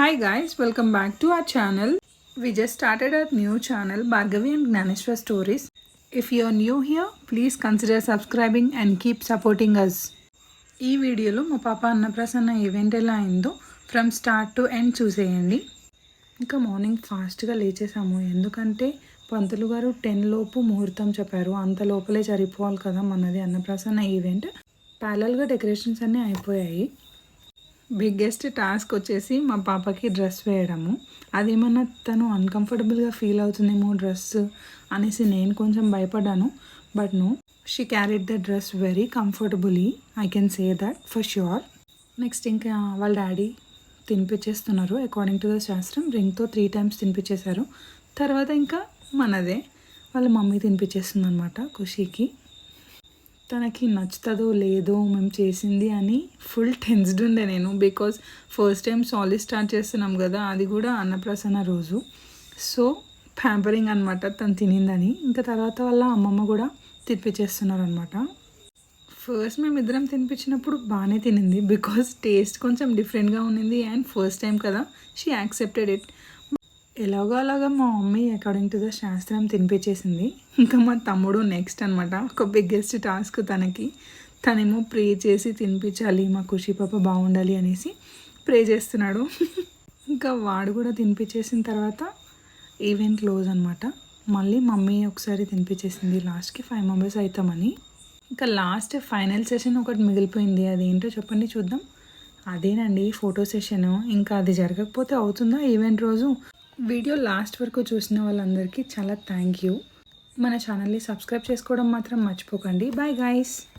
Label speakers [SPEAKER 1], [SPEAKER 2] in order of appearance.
[SPEAKER 1] Hi guys welcome back to our channel we just started our new channel Bhargavi and Jnaneshwara stories if you new here please consider subscribing and keep supporting us ఈ వీడియోలో మా పాప అన్నప్రసన్న event ఎలా అయిందో from start to end చూసేయండి. ఇంకా morning ఫాస్ట్గా లేచేసాము. ఎందుకంటే పంతులు గారు టెన్ లోపు ముహూర్తం చెప్పారు. అంత లోపలే సరిపోవాలి కదా మనది అన్నప్రసన్న ఈవెంట్ ప్యాలల్గా డెకరేషన్స్ అన్నీ అయిపోయాయి. బిగ్గెస్ట్ టాస్క్ వచ్చేసి మా పాపకి డ్రెస్ వేయడము. అదేమన్నా తను అన్కంఫర్టబుల్గా ఫీల్ అవుతుందేమో డ్రెస్ అనేసి నేను కొంచెం భయపడ్డాను. But no she carried the dress very comfortably I can say that for sure next ఇంకా వాళ్ళ డాడీ తినిపించేస్తున్నారు అకార్డింగ్ టు ద శాస్త్రం రింగ్తో త్రీ టైమ్స్ తినిపించేశారు తర్వాత ఇంకా మనదే వాళ్ళ మమ్మీ తినిపించేస్తుంది అనమాట ఖుషీకి. తనకి నచ్చుతుందో లేదో మేము చేసింది అని ఫుల్ టెన్స్డ్ ఉండే నేను. బికాజ్ ఫస్ట్ టైం సాలీ స్టార్ట్ చేస్తున్నాం కదా అది కూడా అన్నప్రసన్న రోజు. సో ప్యాంపరింగ్ అనమాట తను తినిందని. ఇంకా తర్వాత వాళ్ళ అమ్మమ్మ కూడా తినిపించేస్తున్నారు అనమాట ఫస్ట్ మేము ఇద్దరం తినిపించినప్పుడు బాగానే తినింది. బికాజ్ టేస్ట్ కొంచెం డిఫరెంట్గా ఉన్నింది. అండ్ ఫస్ట్ టైం కదా షీ యాక్సెప్టెడ్ ఇట్ ఎలాగో అలాగా మా మమ్మీ అకార్డింగ్ టు ద శాస్త్రం తినిపించేసింది. ఇంకా మా తమ్ముడు నెక్స్ట్ అనమాట ఒక బిగ్గెస్ట్ టాస్క్ తనకి. తనేమో ప్రే చేసి తినిపించాలి మా ఖుషి పాప బాగుండాలి అనేసి ప్రే చేస్తున్నాడు. ఇంకా వాడు కూడా తినిపించేసిన తర్వాత ఈవెంట్ క్లోజ్ అనమాట మళ్ళీ మమ్మీ ఒకసారి తినిపించేసింది. లాస్ట్కి ఫైవ్ మెంబర్స్ అవుతామని ఇంకా లాస్ట్ ఫైనల్ సెషన్ ఒకటి మిగిలిపోయింది. అదేంటో చెప్పండి చూద్దాం. అదేనండి ఫోటో సెషన్ ఇంకా అది జరగకపోతే అవుతుందా ఈవెంట్ రోజు? వీడియో లాస్ట్ వరకు చూసిన వాళ్ళందరికీ చాలా థ్యాంక్ యూ. మన ఛానల్ని సబ్స్క్రైబ్ చేసుకోవడం మాత్రం మర్చిపోకండి. Bye guys